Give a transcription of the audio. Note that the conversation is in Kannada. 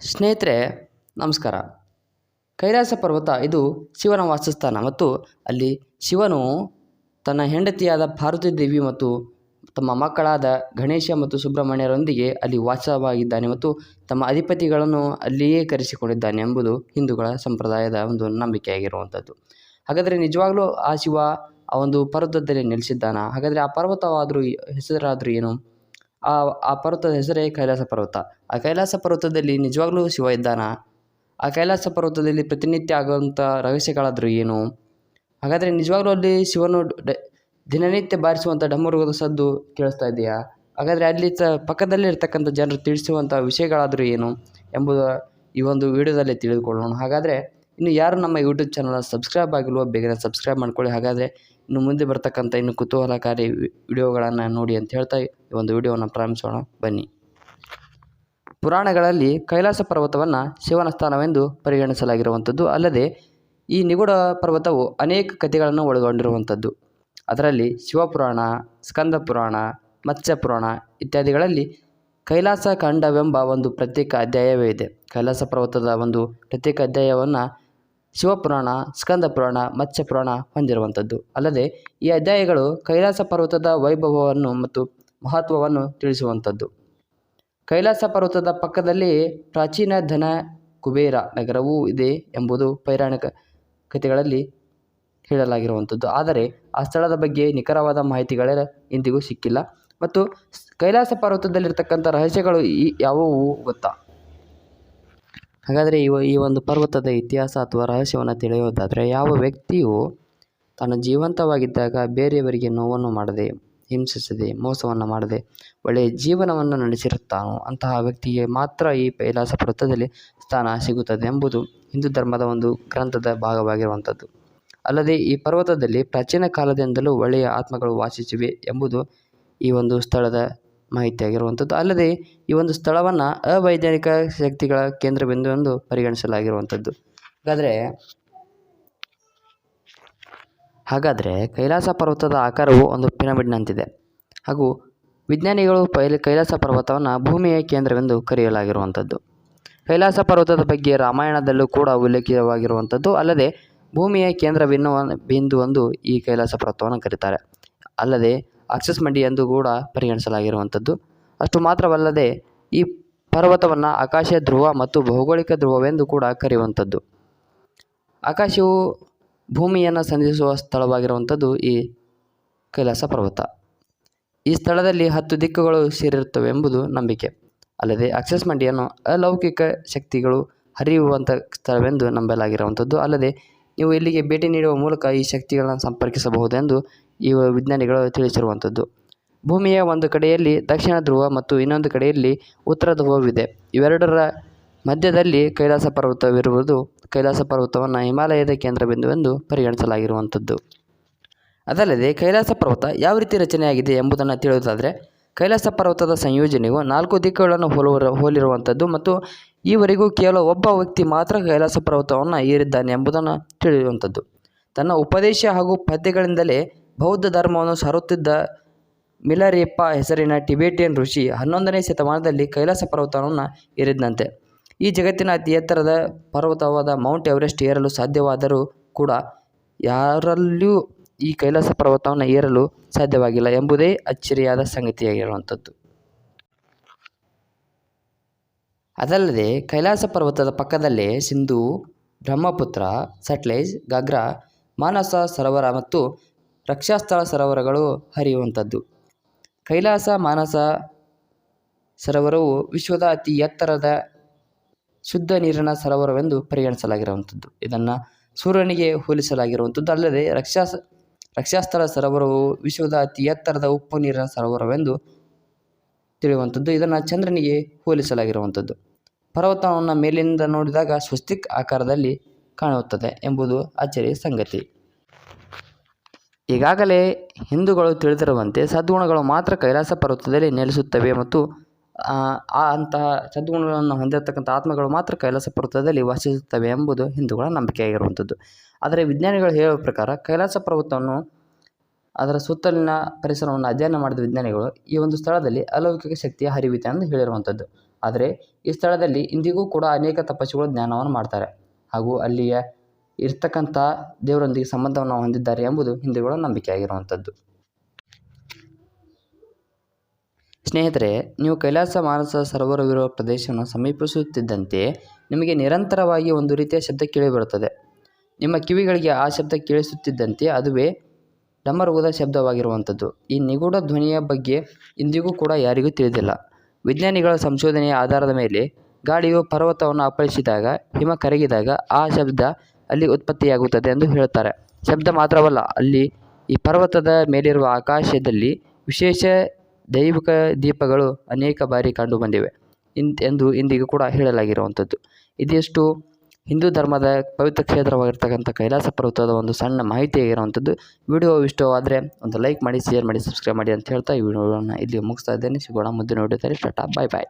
ಸ್ನೇಹಿತರೆ, ನಮಸ್ಕಾರ. ಕೈಲಾಸ ಪರ್ವತ ಇದು ಶಿವನ ವಾಸಸ್ಥಾನ ಮತ್ತು ಅಲ್ಲಿ ಶಿವನು ತನ್ನ ಹೆಂಡತಿಯಾದ ಪಾರ್ವತಿ ದೇವಿ ಮತ್ತು ತಮ್ಮ ಮಕ್ಕಳಾದ ಗಣೇಶ ಮತ್ತು ಸುಬ್ರಹ್ಮಣ್ಯರೊಂದಿಗೆ ಅಲ್ಲಿ ವಾಸವಾಗಿದ್ದಾನೆ ಮತ್ತು ತಮ್ಮ ಅಧಿಪತಿಗಳನ್ನು ಅಲ್ಲಿಯೇ ಕರೆಸಿಕೊಂಡಿದ್ದಾನೆ ಎಂಬುದು ಹಿಂದೂಗಳ ಸಂಪ್ರದಾಯದ ಒಂದು ನಂಬಿಕೆಯಾಗಿರುವಂಥದ್ದು. ಹಾಗಾದರೆ ನಿಜವಾಗ್ಲೂ ಆ ಶಿವ ಆ ಒಂದು ಪರ್ವತದಲ್ಲಿ ನೆಲೆಸಿದ್ದಾನ? ಹಾಗಾದರೆ ಆ ಪರ್ವತವಾದರೂ ಹೆಸರಾದರೂ ಏನು? ಆ ಆ ಪರ್ವತದ ಹೆಸರೇ ಕೈಲಾಸ ಪರ್ವತ. ಆ ಕೈಲಾಸ ಪರ್ವತದಲ್ಲಿ ನಿಜವಾಗ್ಲೂ ಶಿವ ಇದ್ದಾನ? ಆ ಕೈಲಾಸ ಪರ್ವತದಲ್ಲಿ ಪ್ರತಿನಿತ್ಯ ಆಗುವಂಥ ರಹಸ್ಯಗಳಾದರೂ ಏನು? ಹಾಗಾದರೆ ನಿಜವಾಗ್ಲೂ ಅಲ್ಲಿ ಶಿವನು ದಿನನಿತ್ಯ ಬಾರಿಸುವಂಥ ಡಮರುಗದ ಸದ್ದು ಕೇಳಿಸ್ತಾ ಇದೆಯಾ? ಹಾಗಾದರೆ ಅಲ್ಲಿ ತ, ಪಕ್ಕದಲ್ಲೇ ಇರ್ತಕ್ಕಂಥ ಜನರು ತಿಳಿಸುವಂಥ ವಿಷಯಗಳಾದರೂ ಏನು ಎಂಬುದು ಈ ಒಂದು ವಿಡಿಯೋದಲ್ಲಿ ತಿಳಿದುಕೊಳ್ಳೋಣ. ಹಾಗಾದರೆ ಇನ್ನು ಯಾರು ನಮ್ಮ ಯೂಟ್ಯೂಬ್ ಚಾನಲ್ ಸಬ್ಸ್ಕ್ರೈಬ್ ಆಗಿಲ್ವೋ, ಬೇಗನೆ ಸಬ್ಸ್ಕ್ರೈಬ್ ಮಾಡ್ಕೊಳ್ಳಿ. ಹಾಗಾದರೆ ಇನ್ನು ಮುಂದೆ ಬರ್ತಕ್ಕಂಥ ಇನ್ನು ಕುತೂಹಲಕಾರಿ ವಿಡಿಯೋಗಳನ್ನು ನೋಡಿ ಅಂತ ಹೇಳ್ತಾ ಒಂದು ವಿಡಿಯೋವನ್ನು ಪ್ರಾರಂಭಿಸೋಣ. ಬನ್ನಿ. ಪುರಾಣಗಳಲ್ಲಿ ಕೈಲಾಸ ಪರ್ವತವನ್ನು ಶಿವನ ಸ್ಥಾನವೆಂದು ಪರಿಗಣಿಸಲಾಗಿರುವಂಥದ್ದು. ಅಲ್ಲದೆ ಈ ನಿಗೂಢ ಪರ್ವತವು ಅನೇಕ ಕಥೆಗಳನ್ನು ಒಳಗೊಂಡಿರುವಂಥದ್ದು. ಅದರಲ್ಲಿ ಶಿವಪುರಾಣ ಸ್ಕಂದ ಪುರಾಣ ಮತ್ಸ್ಯ ಪುರಾಣ ಇತ್ಯಾದಿಗಳಲ್ಲಿ ಕೈಲಾಸ ಖಂಡವೆಂಬ ಒಂದು ಪ್ರತ್ಯೇಕ ಅಧ್ಯಾಯವೇ ಇದೆ. ಕೈಲಾಸ ಪರ್ವತದ ಒಂದು ಪ್ರತ್ಯೇಕ ಅಧ್ಯಾಯವನ್ನು ಶಿವಪುರಾಣ ಸ್ಕಂದ ಪುರಾಣ ಮತ್ಸ್ಯ ಪುರಾಣ ಹೊಂದಿರುವಂಥದ್ದು. ಅಲ್ಲದೆ ಈ ಅಧ್ಯಾಯಗಳು ಕೈಲಾಸ ಪರ್ವತದ ವೈಭವವನ್ನು ಮತ್ತು ಮಹತ್ವವನ್ನು ತಿಳಿಸುವಂಥದ್ದು. ಕೈಲಾಸ ಪರ್ವತದ ಪಕ್ಕದಲ್ಲಿ ಪ್ರಾಚೀನ ಧನ ಕುಬೇರ ನಗರವೂ ಇದೆ ಎಂಬುದು ಪೈರಾಣಿಕ ಕಥೆಗಳಲ್ಲಿ ಹೇಳಲಾಗಿರುವಂಥದ್ದು. ಆದರೆ ಆ ಸ್ಥಳದ ಬಗ್ಗೆ ನಿಖರವಾದ ಮಾಹಿತಿಗಳೆಲ್ಲ ಇಂದಿಗೂ ಸಿಕ್ಕಿಲ್ಲ. ಮತ್ತು ಕೈಲಾಸ ಪರ್ವತದಲ್ಲಿರ್ತಕ್ಕಂಥ ರಹಸ್ಯಗಳು ಈ ಯಾವುವು ಗೊತ್ತಾ? ಹಾಗಾದರೆ ಇವ ಈ ಒಂದು ಪರ್ವತದ ಇತಿಹಾಸ ಅಥವಾ ರಹಸ್ಯವನ್ನು ತಿಳಿಯೋದಾದರೆ ಯಾವ ವ್ಯಕ್ತಿಯು ತಾನು ಜೀವಂತವಾಗಿದ್ದಾಗ ಬೇರೆಯವರಿಗೆ ನೋವನ್ನು ಮಾಡದೆ ಹಿಂಸಿಸದೆ, ಮೋಸವನ್ನು ಮಾಡದೆ ಒಳ್ಳೆಯ ಜೀವನವನ್ನು ನಡೆಸಿರುತ್ತಾನೋ ಅಂತಹ ವ್ಯಕ್ತಿಗೆ ಮಾತ್ರ ಈ ಕೈಲಾಸ ಪರ್ವತದಲ್ಲಿ ಸ್ಥಾನ ಸಿಗುತ್ತದೆ ಎಂಬುದು ಹಿಂದೂ ಧರ್ಮದ ಒಂದು ಗ್ರಂಥದ ಭಾಗವಾಗಿರುವಂಥದ್ದು. ಅಲ್ಲದೆ ಈ ಪರ್ವತದಲ್ಲಿ ಪ್ರಾಚೀನ ಕಾಲದಿಂದಲೂ ಒಳ್ಳೆಯ ಆತ್ಮಗಳು ವಾಸಿಸಿವೆ ಎಂಬುದು ಈ ಒಂದು ಸ್ಥಳದ ಮಾಹಿತಿಯಾಗಿರುವಂಥದ್ದು. ಅಲ್ಲದೆ ಈ ಒಂದು ಸ್ಥಳವನ್ನು ಅವೈಜ್ಞಾನಿಕ ಶಕ್ತಿಗಳ ಕೇಂದ್ರಬಿಂದು ಎಂದು ಪರಿಗಣಿಸಲಾಗಿರುವಂಥದ್ದು. ಹಾಗಾದರೆ ಹಾಗಾದರೆ ಕೈಲಾಸ ಪರ್ವತದ ಆಕಾರವು ಒಂದು ಪಿರಮಿಡ್ನಂತಿದೆ ಹಾಗೂ ವಿಜ್ಞಾನಿಗಳು ಪೈಲ, ಕೈಲಾಸ ಪರ್ವತವನ್ನು ಭೂಮಿಯ ಕೇಂದ್ರವೆಂದು ಕರೆಯಲಾಗಿರುವಂಥದ್ದು. ಕೈಲಾಸ ಪರ್ವತದ ಬಗ್ಗೆ ರಾಮಾಯಣದಲ್ಲೂ ಕೂಡ ಉಲ್ಲೇಖಿತವಾಗಿರುವಂಥದ್ದು. ಅಲ್ಲದೆ ಭೂಮಿಯ ಕೇಂದ್ರ ಬಿಂದು ಎಂದು ಈ ಕೈಲಾಸ ಪರ್ವತವನ್ನು ಕರೀತಾರೆ. ಅಲ್ಲದೆ ಆಕ್ಸಸ್ ಮಂಡಿ ಎಂದು ಕೂಡ ಪರಿಗಣಿಸಲಾಗಿರುವಂಥದ್ದು. ಅಷ್ಟು ಮಾತ್ರವಲ್ಲದೆ ಈ ಪರ್ವತವನ್ನು ಆಕಾಶ ಧ್ರುವ ಮತ್ತು ಭೌಗೋಳಿಕ ಧ್ರುವವೆಂದು ಕೂಡ ಕರೆಯುವಂಥದ್ದು. ಆಕಾಶವು ಭೂಮಿಯನ್ನು ಸಂಧಿಸುವ ಸ್ಥಳವಾಗಿರುವಂಥದ್ದು ಈ ಕೈಲಾಸ ಪರ್ವತ. ಈ ಸ್ಥಳದಲ್ಲಿ ಹತ್ತು ದಿಕ್ಕುಗಳು ಸೇರಿರುತ್ತವೆ ಎಂಬುದು ನಂಬಿಕೆ. ಅಲ್ಲದೆ ಅಕ್ಸಸ್ ಮಂಡಿಯನ್ನು ಅಲೌಕಿಕ ಶಕ್ತಿಗಳು ಹರಿಯುವಂಥ ಸ್ಥಳವೆಂದು ನಂಬಲಾಗಿರುವಂಥದ್ದು. ಅಲ್ಲದೆ ನೀವು ಇಲ್ಲಿಗೆ ಭೇಟಿ ನೀಡುವ ಮೂಲಕ ಈ ಶಕ್ತಿಗಳನ್ನು ಸಂಪರ್ಕಿಸಬಹುದೆಂದು ಈ ವಿಜ್ಞಾನಿಗಳು ತಿಳಿಸಿರುವಂಥದ್ದು. ಭೂಮಿಯ ಒಂದು ಕಡೆಯಲ್ಲಿ ದಕ್ಷಿಣ ಧ್ರುವ ಮತ್ತು ಇನ್ನೊಂದು ಕಡೆಯಲ್ಲಿ ಉತ್ತರ ಧ್ರುವವಿದೆ. ಇವೆರಡರ ಮಧ್ಯದಲ್ಲಿ ಕೈಲಾಸ ಪರ್ವತವಿರುವುದು ಕೈಲಾಸ ಪರ್ವತವನ್ನು ಹಿಮಾಲಯದ ಕೇಂದ್ರಬಿಂದುವೆಂದು ಪರಿಗಣಿಸಲಾಗಿರುವಂಥದ್ದು. ಅದಲ್ಲದೆ ಕೈಲಾಸ ಪರ್ವತ ಯಾವ ರೀತಿ ರಚನೆಯಾಗಿದೆ ಎಂಬುದನ್ನು ತಿಳಿಯುವುದಾದರೆ, ಕೈಲಾಸ ಪರ್ವತದ ಸಂಯೋಜನೆಯು ನಾಲ್ಕು ದಿಕ್ಕುಗಳನ್ನು ಹೋಲುವ, ಹೋಲಿರುವಂಥದ್ದು ಮತ್ತು ಈವರೆಗೂ ಕೇವಲ ಒಬ್ಬ ವ್ಯಕ್ತಿ ಮಾತ್ರ ಕೈಲಾಸ ಪರ್ವತವನ್ನು ಏರಿದ್ದಾನೆ ಎಂಬುದನ್ನು ತಿಳಿಯುವಂಥದ್ದು. ತನ್ನ ಉಪದೇಶ ಹಾಗೂ ಪದ್ಯಗಳಿಂದಲೇ ಬೌದ್ಧ ಧರ್ಮವನ್ನು ಸಾರುತ್ತಿದ್ದ ಮಿಲರೇಪ್ಪ ಹೆಸರಿನ ಟಿಬೇಟಿಯನ್ ಋಷಿ ಹನ್ನೊಂದನೇ ಶತಮಾನದಲ್ಲಿ ಕೈಲಾಸ ಪರ್ವತವನ್ನು ಏರಿದಂತೆ. ಈ ಜಗತ್ತಿನ ಅತಿ ಎತ್ತರದ ಪರ್ವತವಾದ ಮೌಂಟ್ ಎವರೆಸ್ಟ್ ಏರಲು ಸಾಧ್ಯವಾದರೂ ಕೂಡ ಯಾರಲ್ಲಿಯೂ ಈ ಕೈಲಾಸ ಪರ್ವತವನ್ನು ಏರಲು ಸಾಧ್ಯವಾಗಿಲ್ಲ ಎಂಬುದೇ ಅಚ್ಚರಿಯಾದ ಸಂಗತಿಯಾಗಿರುವಂಥದ್ದು. ಅದಲ್ಲದೆ ಕೈಲಾಸ ಪರ್ವತದ ಪಕ್ಕದಲ್ಲೇ ಸಿಂಧು, ಬ್ರಹ್ಮಪುತ್ರ, ಸಟ್ಲೇಜ್ ಗಗ್ರಾ ಮಾನಸ ಸರೋವರ ಮತ್ತು ರಕ್ಷಾಸ್ಥಳ ಸರೋವರಗಳು ಹರಿಯುವಂಥದ್ದು. ಕೈಲಾಸ, ಮಾನಸ ಸರೋವರವು ವಿಶ್ವದ ಅತಿ ಎತ್ತರದ ಶುದ್ಧ ನೀರಿನ ಸರೋವರವೆಂದು ಪರಿಗಣಿಸಲಾಗಿರುವಂಥದ್ದು. ಇದನ್ನು ಸೂರ್ಯನಿಗೆ ಹೋಲಿಸಲಾಗಿರುವಂಥದ್ದು. ಅಲ್ಲದೆ ರಕ್ಷಾ ರಕ್ಷಾಸ್ಥಳ ಸರೋವರವು ವಿಶ್ವದ ಅತಿ ಎತ್ತರದ ಉಪ್ಪು ನೀರಿನ ಸರೋವರವೆಂದು ತಿಳಿಯುವಂಥದ್ದು. ಇದನ್ನು ಚಂದ್ರನಿಗೆ ಹೋಲಿಸಲಾಗಿರುವಂಥದ್ದು. ಪರ್ವತವನ್ನು ಮೇಲಿನಿಂದ ನೋಡಿದಾಗ ಸ್ವಸ್ತಿಕ್ ಆಕಾರದಲ್ಲಿ ಕಾಣುತ್ತದೆ ಎಂಬುದು ಆಚರಿಯ ಸಂಗತಿ. ಈಗಾಗಲೇ ಹಿಂದೂಗಳು ತಿಳಿದಿರುವಂತೆ ಸದ್ಗುಣಗಳು ಮಾತ್ರ ಕೈಲಾಸ ಪರ್ವತದಲ್ಲಿ ನೆಲೆಸುತ್ತವೆ ಮತ್ತು ಅಂತಹ ಸದ್ಗುಣಗಳನ್ನು ಹೊಂದಿರತಕ್ಕಂಥ ಆತ್ಮಗಳು ಮಾತ್ರ ಕೈಲಾಸ ಪರ್ವತದಲ್ಲಿ ವಾಸಿಸುತ್ತವೆ ಎಂಬುದು ಹಿಂದೂಗಳ ನಂಬಿಕೆಯಾಗಿರುವಂಥದ್ದು. ಆದರೆ ವಿಜ್ಞಾನಿಗಳು ಹೇಳುವ ಪ್ರಕಾರ ಕೈಲಾಸ ಪರ್ವತವನ್ನು ಅದರ ಸುತ್ತಲಿನ ಪರಿಸರವನ್ನು ಅಧ್ಯಯನ ಮಾಡಿದ ವಿಜ್ಞಾನಿಗಳು ಈ ಒಂದು ಸ್ಥಳದಲ್ಲಿ ಅಲೌಕಿಕ ಶಕ್ತಿಯ ಹರಿವಿದೆ ಎಂದು ಹೇಳಿರುವಂಥದ್ದು. ಆದರೆ ಈ ಸ್ಥಳದಲ್ಲಿ ಇಂದಿಗೂ ಕೂಡ ಅನೇಕ ತಪಸ್ಸುಗಳು ಜ್ಞಾನವನ್ನು ಮಾಡ್ತಾರೆ. ಹಾಗೂ ಅಲ್ಲಿಯ ಇರ್ತಕ್ಕಂಥ ದೇವರೊಂದಿಗೆ ಸಂಬಂಧವನ್ನು ಹೊಂದಿದ್ದಾರೆ ಎಂಬುದು ಹಿಂದೂಗಳ ನಂಬಿಕೆ ಆಗಿರುವಂಥದ್ದು ಸ್ನೇಹಿತರೆ, ನೀವು ಕೈಲಾಸ ಮಾನಸ ಸರೋವರವಿರುವ ಪ್ರದೇಶವನ್ನು ಸಮೀಪಿಸುತ್ತಿದ್ದಂತೆ ನಿಮಗೆ ನಿರಂತರವಾಗಿ ಒಂದು ರೀತಿಯ ಶಬ್ದ ಕೇಳಿಬರುತ್ತದೆ ನಿಮ್ಮ ಕಿವಿಗಳಿಗೆ ಆ ಶಬ್ದ ಕೇಳಿಸುತ್ತಿದ್ದಂತೆ ಅದುವೇ ಡಮರುಗದ ಶಬ್ದವಾಗಿರುವಂಥದ್ದು. ಈ ನಿಗೂಢ ಧ್ವನಿಯ ಬಗ್ಗೆ ಇಂದಿಗೂ ಕೂಡ ಯಾರಿಗೂ ತಿಳಿದಿಲ್ಲ. ವಿಜ್ಞಾನಿಗಳ ಸಂಶೋಧನೆಯ ಆಧಾರದ ಮೇಲೆ ಗಾಳಿಯು ಪರ್ವತವನ್ನು ಅಪ್ಪಳಿಸಿದಾಗ, ಹಿಮ ಕರಗಿದಾಗ ಆ ಶಬ್ದ ಅಲ್ಲಿ ಉತ್ಪತ್ತಿಯಾಗುತ್ತದೆ ಎಂದು ಹೇಳುತ್ತಾರೆ. ಶಬ್ದ ಮಾತ್ರವಲ್ಲ, ಅಲ್ಲಿ ಈ ಪರ್ವತದ ಮೇಲಿರುವ ಆಕಾಶದಲ್ಲಿ ವಿಶೇಷ ದೈವಿಕ ದೀಪಗಳು ಅನೇಕ ಬಾರಿ ಕಂಡುಬಂದಿವೆ ಇಂತ್ ಎಂದು ಇಂದಿಗೂ ಕೂಡ ಹೇಳಲಾಗಿರುವಂಥದ್ದು. ಇದಿಷ್ಟು ಹಿಂದೂ ಧರ್ಮದ ಪವಿತ್ರ ಕ್ಷೇತ್ರವಾಗಿರ್ತಕ್ಕಂಥ ಕೈಲಾಸ ಪರ್ವತದ ಒಂದು ಸಣ್ಣ ಮಾಹಿತಿ ಆಗಿರುವಂಥದ್ದು ವಿಡಿಯೋ ಇಷ್ಟವಾದರೆ ಒಂದು ಲೈಕ್ ಮಾಡಿ, ಶೇರ್ ಮಾಡಿ, ಸಬ್ಸ್ಕ್ರೈಬ್ ಮಾಡಿ ಅಂತ ಹೇಳ್ತಾ ಈ ವಿಡಿಯೋವನ್ನು ಇಲ್ಲಿ ಮುಗಿಸ್ತಾ ಇದ್ದೇನೆ. ಸಿಗೋಣ ಮುಂದಿನ ವಿಡಿಯೋದಲ್ಲಿ. ಟಾಟಾ, ಬಾಯ್ ಬಾಯ್.